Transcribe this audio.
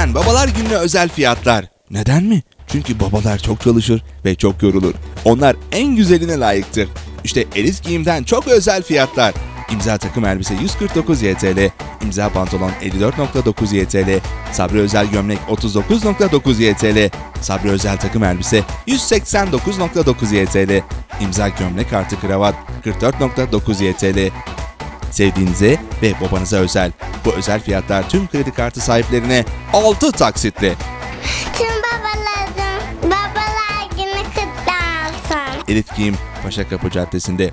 Gülden babalar gününe özel fiyatlar. Neden mi? Çünkü babalar çok çalışır ve çok yorulur. Onlar en güzeline layıktır. İşte Elif Giyim'den çok özel fiyatlar. İmza takım elbise 149 YTL, imza pantolon 54.9 YTL, Sabri Özel gömlek 39.9 YTL, Sabri Özel takım elbise 189.9 YTL, imza gömlek artı kravat 44.9 YTL, Sevdiğinize ve babanıza özel. Bu özel fiyatlar tüm kredi kartı sahiplerine 6 taksitle. Tüm babaların babalar günü kutlu olsun. Elit Giyim Paşa Kapı Caddesi'nde